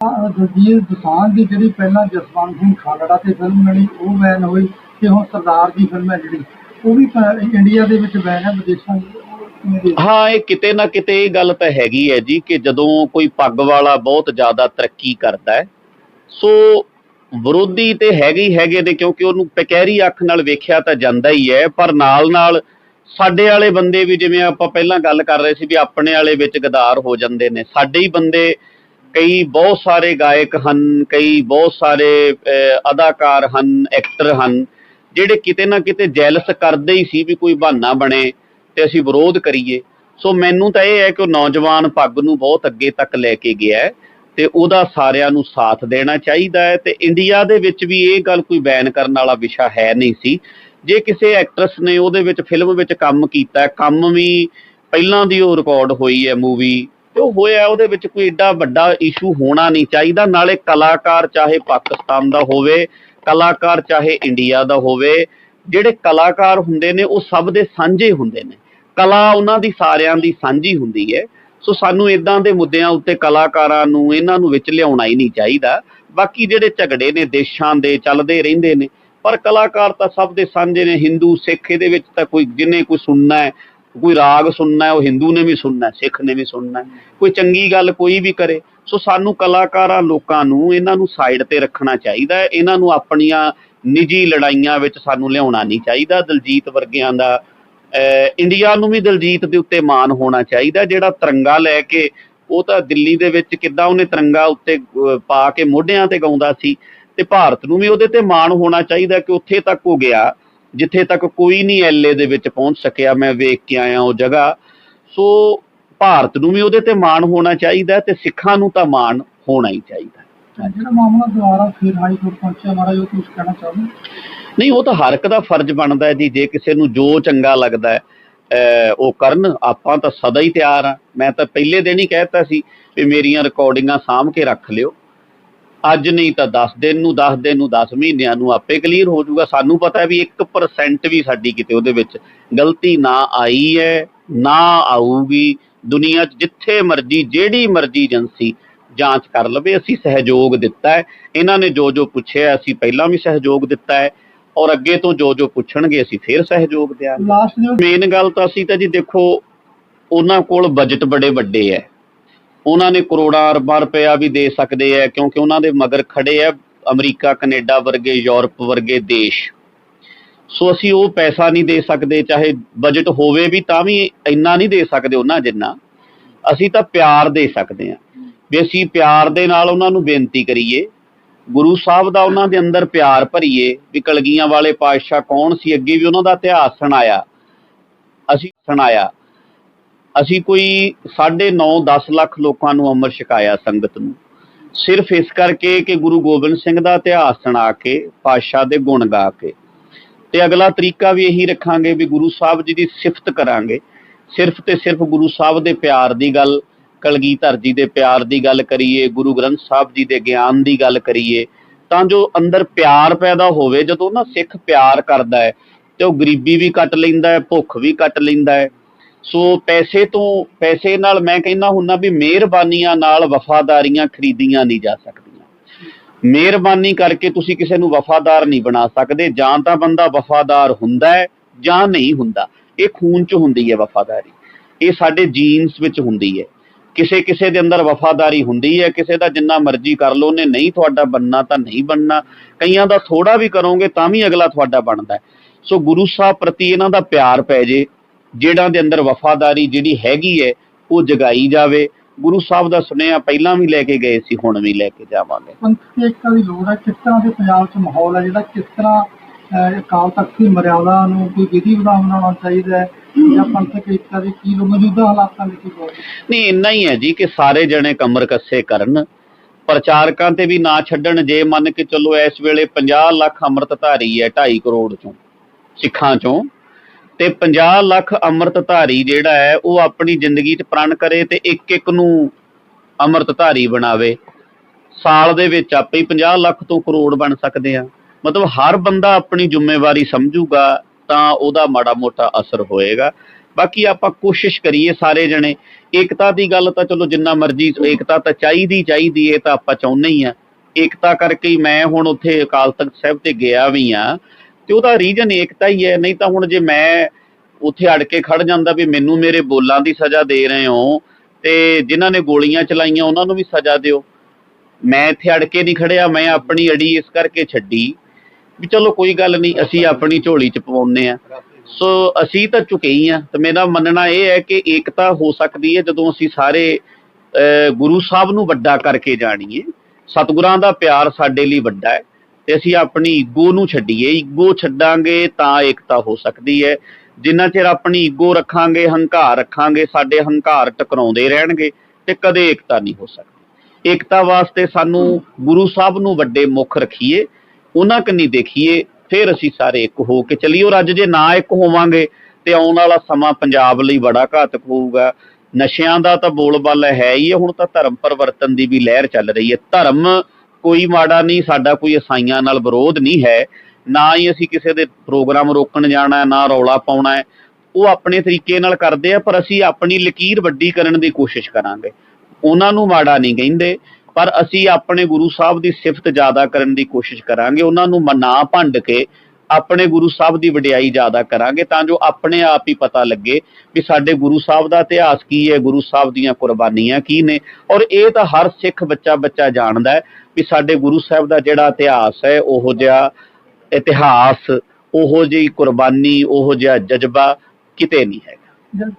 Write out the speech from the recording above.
ਅਹ ਦਲਜੀਤ ਦੀ ਜਿਹੜੀ ਪਹਿਲਾਂ ਜਸਵੰਤ ਸਿੰਘ ਖਾਲੜਾ ਤੇ ਫਿਲਮ ਬਣੀ, ਉਹ ਬੈਨ ਹੋਈ ਤੇ ਹੁਣ ਸਰਦਾਰ ਦੀ ਫਿਲਮ ਹੈ ਜਿਹੜੀ, ਉਹ ਵੀ ਪ- ਇੰਡੀਆ ਦੇ ਵਿੱਚ ਬੈਨ ਹੈ, ਵਿਦੇਸ਼ਾਂ ਵਿੱਚ ਉਹ ਕਿਵੇਂ ਦੀ ਹਾਂ, ਇਹ ਕਿਤੇ ਨਾ ਕਿਤੇ ਇਹ ਗੱਲ ਤਾਂ ਹੈਗੀ ਹੈ ਜੀ ਕਿ ਜਦੋਂ ਕੋਈ ਪੱਗ ਵਾਲਾ ਬਹੁਤ ਜ਼ਿਆਦਾ ਤਰੱਕੀ ਕਰਦਾ ਹੈ, ਸੋ ਵਿਰੋਧੀ ਤੇ ਹੈਗੇ ਹੀ ਹੈਗੇ ਨੇ, ਕਿਉਂਕਿ ਉਹਨੂੰ ਪਕੈਰੀ ਅੱਖ ਨਾਲ ਵੇਖਿਆ ਤਾਂ ਜਾਂਦਾ ਹੀ ਹੈ, ਪਰ ਨਾਲ ਨਾਲ ਸਾਡੇ ਵਾਲੇ ਬੰਦੇ ਵੀ ਜਿਵੇਂ ਆਪਾਂ ਪਹਿਲਾਂ ਗੱਲ ਕਰ ਰਹੇ ਸੀ ਵੀ ਆਪਣੇ ਵਾਲੇ ਵਿੱਚ ਗਦਾਰ ਹੋ ਜਾਂਦੇ ਨੇ, ਸਾਡੇ ਹੀ ਬੰਦੇ ਕਈ ਬਹੁਤ ਸਾਰੇ ਗਾਇਕ ਹਨ, ਕਈ ਬਹੁਤ ਸਾਰੇ ਅਦਾਕਾਰ ਹਨ ਐਕਟਰ ਹਨ, ਜਿਹੜੇ ਕਿਤੇ ਨਾ ਕਿਤੇ ਜੈਲਸ ਕਰਦੇ ਹੀ ਸੀ ਵੀ ਕੋਈ ਬਹਾਨਾ ਬਣੇ ਤੇ ਅਸੀਂ ਵਿਰੋਧ ਕਰੀਏ। ਸੋ ਮੈਨੂੰ ਤਾਂ ਇਹ ਹੈ ਕਿ ਉਹ ਨੌਜਵਾਨ ਪੱਗ ਨੂੰ ਬਹੁਤ ਅੱਗੇ ਤੱਕ ਲੈ ਕੇ ਗਿਆ ਤੇ ਉਹਦਾ ਸਾਰਿਆਂ ਨੂੰ ਸਾਥ ਦੇਣਾ ਚਾਹੀਦਾ ਹੈ ਤੇ ਇੰਡੀਆ ਦੇ ਵਿੱਚ ਵੀ ਇਹ ਗੱਲ ਕੋਈ ਬੈਨ ਕਰਨ ਵਾਲਾ ਵਿਸ਼ਾ ਹੈ ਨਹੀਂ ਸੀ। ਜੇ ਕਿਸੇ ਐਕਟਰਸ ਨੇ ਉਹਦੇ ਵਿੱਚ ਫਿਲਮ ਵਿੱਚ ਕੰਮ ਕੀਤਾ, ਕੰਮ ਵੀ ਪਹਿਲਾਂ ਦੀ ਉਹ ਰਿਕਾਰਡ ਹੋਈ ਹੈ ਮੂਵੀ ਤੇ ਉਹ ਹੋਇਆ ਉਹਦੇ ਵਿੱਚ ਕੋਈ ਏਡਾ ਵੱਡਾ ਇਸ਼ੂ ਹੋਣਾ ਨਹੀਂ ਚਾਹੀਦਾ। ਨਾਲੇ ਕਲਾਕਾਰ ਚਾਹੇ ਪਾਕਿਸਤਾਨ ਦਾ ਹੋਵੇ, ਕਲਾਕਾਰ ਚਾਹੇ ਇੰਡੀਆ ਦਾ ਹੋਵੇ, ਜਿਹੜੇ ਕਲਾਕਾਰ ਹੁੰਦੇ ਨੇ ਉਹ ਸਭ ਦੇ ਸਾਂਝੇ ਹੁੰਦੇ ਨੇ। ਕਲਾ ਉਹਨਾਂ ਦੀ ਸਾਰਿਆਂ ਦੀ ਸਾਂਝੀ ਹੁੰਦੀ ਹੈ। ਸੋ ਸਾਨੂੰ ਇਦਾਂ ਦੇ ਮੁੱਦਿਆਂ ਉੱਤੇ ਕਲਾਕਾਰਾਂ ਨੂੰ, ਇਹਨਾਂ ਨੂੰ ਵਿੱਚ ਲਿਆਉਣਾ ਹੀ ਨਹੀਂ ਚਾਹੀਦਾ। ਬਾਕੀ ਜਿਹੜੇ ਝਗੜੇ ਨੇ, ਦੇਸ਼ਾਂ ਦੇ ਚੱਲਦੇ ਰਹਿੰਦੇ ਨੇ, ਪਰ ਕਲਾਕਾਰ ਤਾਂ ਸਭ ਦੇ ਸਾਂਝੇ ਨੇ। ਹਿੰਦੂ, ਸਿੱਖ, ਇਹਦੇ ਵਿੱਚ ਤਾਂ ਕੋਈ ਜਿਹਨੇ ਕੋਈ ਸੁਣਨਾ ਹੈ ਕੋਈ ਰਾਗ ਸੁਣਨਾ ਹੈ, ਉਹ ਹਿੰਦੂ ਨੇ ਵੀ ਸੁਣਨਾ ਹੈ, ਸਿੱਖ ਨੇ ਵੀ ਸੁਣਨਾ ਹੈ। ਕੋਈ ਚੰਗੀ ਗੱਲ ਕੋਈ ਵੀ ਕਰੇ, ਸੋ ਸਾਨੂੰ ਕਲਾਕਾਰਾਂ ਲੋਕਾਂ ਨੂੰ ਇਹਨਾਂ ਨੂੰ ਸਾਈਡ ਤੇ ਰੱਖਣਾ ਚਾਹੀਦਾ ਹੈ, ਇਹਨਾਂ ਨੂੰ ਆਪਣੀਆਂ ਨਿੱਜੀ ਲੜਾਈਆਂ ਵਿੱਚ ਸਾਨੂੰ ਲਿਆਉਣਾ ਨਹੀਂ ਚਾਹੀਦਾ। ਦਲਜੀਤ ਵਰਗਿਆਂ ਦਾ ਇੰਡੀਆ ਨੂੰ ਵੀ ਦਲਜੀਤ ਦੇ ਉੱਤੇ ਮਾਣ ਹੋਣਾ ਚਾਹੀਦਾ, ਜਿਹੜਾ ਤਿਰੰਗਾ ਲੈ ਕੇ, ਉਹ ਤਾਂ ਦਿੱਲੀ ਦੇ ਵਿੱਚ ਕਿੱਦਾਂ ਉਹਨੇ ਤਿਰੰਗਾ ਉੱਤੇ ਪਾ ਕੇ ਮੋਢਿਆਂ ਤੇ ਗਾਉਂਦਾ ਸੀ, ਤੇ ਭਾਰਤ ਨੂੰ ਵੀ ਉਹਦੇ ਤੇ ਮਾਣ ਹੋਣਾ ਚਾਹੀਦਾ ਕਿ ਉੱਥੇ ਤੱਕ ਉਹ ਗਿਆ। ਜਿੱਥੇ ਤੱਕ ਕੋਈ ਨਹੀਂ ਐਲਏ ਦੇ ਵਿੱਚ ਪਹੁੰਚ ਸਕਿਆ ਮੈਂ ਵੇਖ ਕੇ ਆਇਆ ਉਹ ਜਗ੍ਹਾ। ਸੋ ਭਾਰਤ ਨੂੰ ਵੀ ਉਹਦੇ ਤੇ ਮਾਣ ਹੋਣਾ ਚਾਹੀਦਾ ਤੇ ਸਿੱਖਾਂ ਨੂੰ ਤਾਂ ਮਾਣ ਹੋਣਾ ਹੀ ਚਾਹੀਦਾ। ਤਾਂ ਜਿਹੜਾ ਮਾਮਲਾ ਦੁਆਰਾ ਫਿਰ ਹਾਈ ਕੋਰਟ ਪਹੁੰਚਿਆ ਮਾਰਾ ਜੋ ਕੁਝ ਕਹਿਣਾ ਚਾਹੁੰਦੇ ਨਹੀਂ ਉਹ ਤਾਂ ਹਰ ਇੱਕ ਦਾ ਫਰਜ਼ ਬਣਦਾ ਹੈ ਜੀ ਜੇ ਕਿਸੇ ਨੂੰ ਜੋ ਚੰਗਾ ਲੱਗਦਾ ਹੈ ਉਹ ਕਰਨ ਆਪਾਂ ਤਾਂ ਸਦਾ ਹੀ ਤਿਆਰ ਆ ਮੈਂ ਤਾਂ ਪਹਿਲੇ ਦਿਨ ਹੀ ਕਹਿਤਾ ਸੀ ਵੀ ਮੇਰੀਆਂ ਰਿਕਾਰਡਿੰਗਾਂ ਸਾਂਭ ਕੇ ਰੱਖ ਲਿਓ। ਅੱਜ ਨਹੀਂ ਤਾਂ 10 ਦਿਨ ਨੂੰ 10 ਦਿਨ ਨੂੰ 10 ਮਹੀਨਿਆਂ ਨੂੰ ਆਪੇ ਕਲੀਅਰ ਹੋ ਜਾਊਗਾ। ਸਾਨੂੰ ਪਤਾ ਵੀ 1% ਵੀ ਸਾਡੀ ਕਿਤੇ ਉਹਦੇ ਵਿੱਚ ਗਲਤੀ ਨਾ ਆਈ ਹੈ ਨਾ ਆਊਗੀ। ਦੁਨੀਆ 'ਚ ਜਿੱਥੇ ਮਰਜ਼ੀ ਜਿਹੜੀ ਮਰਜ਼ੀ ਏਜੰਸੀ ਜਾਂਚ ਕਰ ਲਵੇ ਅਸੀਂ ਸਹਿਯੋਗ ਦਿੱਤਾ ਹੈ। ਇਹਨਾਂ ਨੇ ਜੋ ਜੋ ਪੁੱਛਿਆ ਅਸੀਂ ਪਹਿਲਾਂ ਵੀ ਸਹਿਯੋਗ ਦਿੱਤਾ ਹੈ। ਔਰ ਅੱਗੇ ਤੋਂ ਜੋ ਜੋ ਪੁੱਛਣਗੇ ਅਸੀਂ ਫੇਰ ਸਹਿਯੋਗ ਦਿਆਂਗੇ। ਮੇਨ ਗੱਲ ਤਾਂ ਅਸੀਂ ਤਾਂ ਜੀ ਦੇਖੋ ਉਹਨਾਂ ਕੋਲ ਬਜਟ ਬੜੇ ਵੱਡੇ ਹੈ। ਉਹਨਾਂ ਨੇ ਕਰੋੜਾਂ ਅਰਬਾਂ ਰੁਪਇਆ ਵੀ ਦੇ ਸਕਦੇ ਆ, ਕਿਉਂਕਿ ਉਹਨਾਂ ਦੇ ਮਗਰ ਖੜੇ ਆ ਅਮਰੀਕਾ, ਕੈਨੇਡਾ ਵਰਗੇ, ਯੂਰਪ ਵਰਗੇ ਦੇਸ਼। ਸੋ ਅਸੀਂ ਉਹ ਪੈਸਾ ਨਹੀਂ ਦੇ ਸਕਦੇ, ਚਾਹੇ ਬਜਟ ਹੋਵੇ ਵੀ ਤਾਂ ਵੀ ਇੰਨਾ ਨਹੀਂ ਦੇ ਸਕਦੇ ਉਹਨਾਂ ਜਿੰਨਾ। ਅਸੀਂ ਤਾਂ ਪਿਆਰ ਦੇ ਸਕਦੇ ਹਾਂ ਵੀ ਅਸੀਂ ਪਿਆਰ ਦੇ ਨਾਲ ਉਹਨਾਂ ਨੂੰ ਬੇਨਤੀ ਕਰੀਏ। ਗੁਰੂ ਸਾਹਿਬ ਦਾ ਉਹਨਾਂ ਦੇ ਅੰਦਰ ਪਿਆਰ ਭਰੀਏ, ਵੀ ਕਲਗੀਆਂ ਵਾਲੇ ਪਾਤਸ਼ਾਹ ਕੌਣ ਸੀ, ਅੱਗੇ ਵੀ ਉਹਨਾਂ ਦਾ ਇਤਿਹਾਸ ਸੁਣਾਇਆ। ਅਸੀਂ ਸੁਣਾਇਆ। ਅਸੀਂ ਕੋਈ 9.5 10 ਲੱਖ ਲੋਕਾਂ ਨੂੰ ਅੰਮ੍ਰਿਤ ਛਕਾਇਆ ਸੰਗਤ ਨੂੰ। ਸਿਰਫ ਇਸ ਕਰਕੇ ਕਿ ਗੁਰੂ ਗੋਬਿੰਦ ਸਿੰਘ ਦਾ ਇਤਿਹਾਸ ਸੁਣਾ ਕੇ, ਪਾਤਸ਼ਾਹ ਦੇ ਗੁਣ ਗਾ ਕੇ। ਤੇ ਅਗਲਾ ਤਰੀਕਾ ਵੀ ਇਹੀ ਰੱਖਾਂਗੇ ਵੀ ਗੁਰੂ ਸਾਹਿਬ ਜੀ ਦੀ ਸਿਫਤ ਕਰਾਂਗੇ। ਸਿਰਫ ਤੇ ਸਿਰਫ ਗੁਰੂ ਸਾਹਿਬ ਦੇ ਪਿਆਰ ਦੀ ਗੱਲ, ਕਲਗੀਧਰ ਜੀ ਦੇ ਪਿਆਰ ਦੀ ਗੱਲ ਕਰੀਏ, ਗੁਰੂ ਗ੍ਰੰਥ ਸਾਹਿਬ ਜੀ ਦੇ ਗਿਆਨ ਦੀ ਗੱਲ ਕਰੀਏ, ਤਾਂ ਜੋ ਅੰਦਰ ਪਿਆਰ ਪੈਦਾ ਹੋਵੇ, ਜਦੋਂ ਨਾ ਸਿੱਖ ਪਿਆਰ ਕਰਦਾ ਹੈ, ਤੇ ਉਹ ਗਰੀਬੀ ਵੀ ਕੱਟ ਲੈਂਦਾ ਹੈ, ਭੁੱਖ ਵੀ ਕੱਟ ਲੈਂਦਾ ਹੈ ਸੋ ਪੈਸੇ ਤੋਂ, ਪੈਸੇ ਨਾਲ ਮੈਂ ਕਹਿੰਦਾ ਹੁੰਨਾ ਵੀ ਮਿਹਰਬਾਨੀਆਂ ਨਾਲ ਵਫਾਦਾਰੀਆਂ ਖਰੀਦੀਆਂ ਨਹੀਂ ਜਾ ਸਕਦੀਆਂ। ਮਿਹਰਬਾਨੀ ਕਰਕੇ ਤੁਸੀਂ ਕਿਸੇ ਨੂੰ ਵਫਾਦਾਰ ਨਹੀਂ ਬਣਾ ਸਕਦੇ। ਜਾਂ ਤਾਂ ਬੰਦਾ ਵਫਾਦਾਰ ਹੁੰਦਾ ਹੈ ਜਾਂ ਨਹੀਂ ਹੁੰਦਾ। ਇਹ ਖੂਨ 'ਚ ਹੁੰਦੀ ਹੈ ਵਫਾਦਾਰੀ। ਇਹ ਸਾਡੇ ਜੀਨਸ ਵਿੱਚ ਹੁੰਦੀ ਹੈ। ਕਿਸੇ ਕਿਸੇ ਦੇ ਅੰਦਰ ਵਫਾਦਾਰੀ ਹੁੰਦੀ ਹੈ। ਕਿਸੇ ਦਾ ਜਿੰਨਾ ਮਰਜ਼ੀ ਕਰ ਲਓ, ਉਹਨੇ ਨਹੀਂ ਤੁਹਾਡਾ ਬੰਨਾ ਤਾਂ ਨਹੀਂ ਬੰਨਾ ਕਈਆਂ ਦਾ ਥੋੜਾ ਵੀ ਕਰੋਗੇ ਤਾਂ ਵੀ ਅਗਲਾ ਤੁਹਾਡਾ ਬਣਦਾ ਸੋ ਗੁਰੂ ਸਾਹਿਬ ਪ੍ਰਤੀ ਇਹਨਾਂ ਦਾ ਪਿਆਰ ਪੈ ਜੇ। ਜਿਹੜਾ ਦੇ ਅੰਦਰ ਵਫਾਦਾਰੀ ਜਿਹੜੀ ਹੈਗੀ ਹੈ ਉਹ ਜਗਾਈ ਜਾਵੇ। ਗੁਰੂ ਸਾਹਿਬ ਦਾ ਸੁਨੇਹਾ ਪਹਿਲਾਂ ਵੀ ਲੈ ਕੇ ਗਏ ਸੀ ਹੁਣ ਵੀ ਲੈ ਕੇ ਜਾਵਾਂਗੇ। ਪੰਥ ਏਕਤਾ ਦੀ ਲੋੜ ਹੈ ਕਿਸ ਤਰ੍ਹਾਂ ਦੇ ਪੰਜਾਬ 'ਚ ਮਾਹੌਲ ਹੈ ਜਿਹੜਾ ਕਿਸ ਤਰ੍ਹਾਂ ਅਹ, ਅਕਾਲ ਤਖਤ ਦੀ ਮਰਿਆਦਾ ਨੂੰ ਕੋਈ ਵਿਧੀ ਵਿਧਾਨ ਬਣਾਉਣਾ ਚਾਹੀਦਾ ਹੈ ਜਾਂ ਪੰਥਕ ਏਕਤਾ ਦੇ ਕੀ ਲੋ ਮੌਜੂਦਾ ਹਾਲਾਤਾਂ ਦੇ ਕੀ ਲੋੜ ਹੈ ਨਹੀਂ ਇੰਨਾ ਹੀ ਹੈ ਜੀ ਕਿ ਸਾਰੇ ਜਣੇ ਕਮਰ ਕੱਸੇ ਕਰਨ। ਪ੍ਰਚਾਰਕਾਂ ਤੇ ਵੀ ਨਾ ਛੱਡਣ ਜੇ ਮੰਨ ਕੇ ਚੱਲੋ ਇਸ ਵੇਲੇ 50 ਲੱਖ ਅੰਮ੍ਰਿਤਧਾਰੀ ਹੈ 2.5 ਕਰੋੜ ਚੋਂ ਸਿੱਖਾਂ ਚੋਂ ਤੇ 50 ਲੱਖ ਅੰਮ੍ਰਿਤਧਾਰੀ ਜਿਹੜਾ ਹੈ, ਉਹ ਆਪਣੀ ਜ਼ਿੰਦਗੀ 'ਚ ਪ੍ਰਣ ਕਰੇ ਤੇ ਇੱਕ ਇੱਕ ਨੂੰ ਅੰਮ੍ਰਿਤਧਾਰੀ ਬਣਾਵੇ। ਸਾਲ ਦੇ ਵਿੱਚ ਆਪੇ ਹੀ 50 ਲੱਖ ਤੋਂ ਕਰੋੜ ਬਣ ਸਕਦੇ ਆ। ਮਤਲਬ ਹਰ ਬੰਦਾ ਆਪਣੀ ਜ਼ਿੰਮੇਵਾਰੀ ਸਮਝੂਗਾ ਤਾਂ ਉਹਦਾ ਮਾੜਾ ਮੋਟਾ ਅਸਰ ਹੋਏਗਾ। ਬਾਕੀ ਆਪਾਂ ਕੋਸ਼ਿਸ਼ ਕਰੀਏ ਸਾਰੇ ਜਣੇ। ਏਕਤਾ ਦੀ ਗੱਲ ਤਾਂ ਚਲੋ ਜਿੰਨਾ ਮਰਜ਼ੀ, ਏਕਤਾ ਤਾਂ ਚਾਹੀਦੀ ਚਾਹੀਦੀ ਇਹ ਤਾਂ ਆਪਾਂ ਚਾਹੁੰਦੇ ਹੀ ਆ। ਏਕਤਾ ਕਰਕੇ ਹੀ ਮੈਂ ਹੁਣ ਉੱਥੇ ਅਕਾਲ ਤਖਤ ਸਾਹਿਬ ਤੇ ਗਿਆ ਵੀ ਆ ਤੇ ਉਹਦਾ ਰੀਜਨ ਏਕਤਾ ਹੀ ਹੈ ਨਹੀਂ ਤਾਂ ਹੁਣ ਜੇ ਮੈਂ ਉੱਥੇ ਅੜ ਕੇ ਖੜ ਜਾਂਦਾ ਵੀ ਮੈਨੂੰ ਮੇਰੇ ਬੋਲਾਂ ਦੀ ਸਜ਼ਾ ਦੇ ਰਹੇ ਹੋ ਤੇ ਜਿਨ੍ਹਾਂ ਨੇ ਗੋਲੀਆਂ ਚਲਾਈਆਂ ਉਹਨਾਂ ਨੂੰ ਵੀ ਸਜ਼ਾ ਦਿਓ। ਮੈਂ ਇੱਥੇ ਅੜ ਕੇ ਨਹੀਂ ਖੜਿਆ ਮੈਂ ਆਪਣੀ ਅੜੀ ਇਸ ਕਰਕੇ ਛੱਡੀ ਵੀ ਚਲੋ ਕੋਈ ਗੱਲ ਨਹੀਂ ਅਸੀਂ ਆਪਣੀ ਝੋਲੀ ਚ ਪਵਾਉਂਦੇ ਆ ਸੋ ਅਸੀਂ ਤਾਂ ਝੁਕੇ ਹੀ ਆ ਤੇ ਮੇਰਾ ਮੰਨਣਾ ਇਹ ਹੈ ਕਿ ਏਕਤਾ ਹੋ ਸਕਦੀ ਹੈ ਜਦੋਂ ਅਸੀਂ ਸਾਰੇ ਅਹ, ਗੁਰੂ ਸਾਹਿਬ ਨੂੰ ਵੱਡਾ ਕਰਕੇ ਜਾਣੀਏ। ਸਤਿਗੁਰਾਂ ਦਾ ਪਿਆਰ ਸਾਡੇ ਲਈ ਵੱਡਾ ਹੈ। ਤੇ ਅਸੀਂ ਆਪਣੀ ਈਗੋ ਨੂੰ ਛੱਡੀਏ। ਈਗੋ ਛੱਡਾਂਗੇ ਤਾਂ ਏਕਤਾ ਹੋ ਸਕਦੀ ਹੈ। ਜਿੰਨਾ ਚਿਰ ਆਪਣੀ ਈਗੋ ਰੱਖਾਂਗੇ, ਹੰਕਾਰ ਰੱਖਾਂਗੇ, ਸਾਡੇ ਹੰਕਾਰ ਟਕਰਾਉਂਦੇ ਰਹਿਣਗੇ ਤੇ ਕਦੇ ਏਕਤਾ ਨਹੀਂ ਹੋ ਸਕਦੀ। ਏਕਤਾ ਵਾਸਤੇ ਸਾਨੂੰ ਗੁਰੂ ਸਾਹਿਬ ਨੂੰ ਵੱਡੇ ਮੁੱਖ ਰੱਖੀਏ, ਉਹਨਾਂ ਕੰਨੀ ਦੇਖੀਏ, ਫਿਰ ਅਸੀਂ ਸਾਰੇ ਇੱਕ ਹੋ ਕੇ ਚੱਲੀਏ। ਔਰ ਅੱਜ ਜੇ ਨਾ ਇੱਕ ਹੋਵਾਂਗੇ, ਤੇ ਆਉਣ ਵਾਲਾ ਸਮਾਂ ਪੰਜਾਬ ਲਈ ਬੜਾ ਘਾਤਕ ਹੋਊਗਾ। ਨਸ਼ਿਆਂ ਦਾ ਤਾਂ ਬੋਲਬਾਲਾ ਹੈ ਹੀ ਹੈ, ਹੁਣ ਤਾਂ ਧਰਮ ਪਰਿਵਰਤਨ ਦੀ ਵੀ ਲਹਿਰ ਚੱਲ ਰਹੀ ਹੈ। ਧਰਮ ਕੋਈ ਮਾੜਾ ਨਹੀਂ ਸਾਡਾ ਕੋਈ ਈਸਾਈਆਂ ਨਾਲ ਵਿਰੋਧ ਨਹੀਂ ਹੈ। ਨਾ ਹੀ ਅਸੀਂ ਕਿਸੇ ਦੇ ਪ੍ਰੋਗਰਾਮ ਰੋਕਣ ਜਾਣਾ, ਨਾ ਰੌਲਾ ਪਾਉਣਾ ਹੈ। ਉਹ ਆਪਣੇ ਤਰੀਕੇ ਨਾਲ ਕਰਦੇ ਆ, ਪਰ ਅਸੀਂ ਆਪਣੀ ਲਕੀਰ ਵੱਡੀ ਕਰਨ ਦੀ ਕੋਸ਼ਿਸ਼ ਕਰਾਂਗੇ। ਉਹਨਾਂ ਨੂੰ ਮਾੜਾ ਨਹੀਂ ਕਹਿੰਦੇ, ਪਰ ਅਸੀਂ ਆਪਣੇ ਗੁਰੂ ਸਾਹਿਬ ਦੀ ਸਿਫਤ ਜ਼ਿਆਦਾ ਕਰਨ ਦੀ ਕੋਸ਼ਿਸ਼ ਕਰਾਂਗੇ। ਉਹਨਾਂ ਨੂੰ ਮਨਾ ਭੰਡ ਕੇ ਆਪਣੇ ਗੁਰੂ ਸਾਹਿਬ ਦੀ ਵਡਿਆਈ ਜ਼ਿਆਦਾ ਕਰਾਂਗੇ ਤਾਂ ਜੋ ਆਪਣੇ ਆਪ ਹੀ ਪਤਾ ਲੱਗੇ ਵੀ ਸਾਡੇ ਗੁਰੂ ਸਾਹਿਬ ਦਾ ਇਤਿਹਾਸ ਕੀ ਹੈ, ਗੁਰੂ ਸਾਹਿਬ ਦੀਆਂ ਕੁਰਬਾਨੀਆਂ ਕੀ ਨੇ। ਔਰ ਇਹ ਤਾਂ ਹਰ ਸਿੱਖ ਬੱਚਾ ਬੱਚਾ ਜਾਣਦਾ ਹੈ ਵੀ ਸਾਡੇ ਗੁਰੂ ਸਾਹਿਬ ਦਾ ਜਿਹੜਾ ਇਤਿਹਾਸ ਹੈ, ਉਹੋ ਜਿਹਾ ਇਤਿਹਾਸ, ਉਹੋ ਜਿਹੀ ਕੁਰਬਾਨੀ, ਉਹੋ ਜਿਹਾ ਜਜ਼ਬਾ ਕਿਤੇ ਨਹੀਂ ਹੈਗਾ।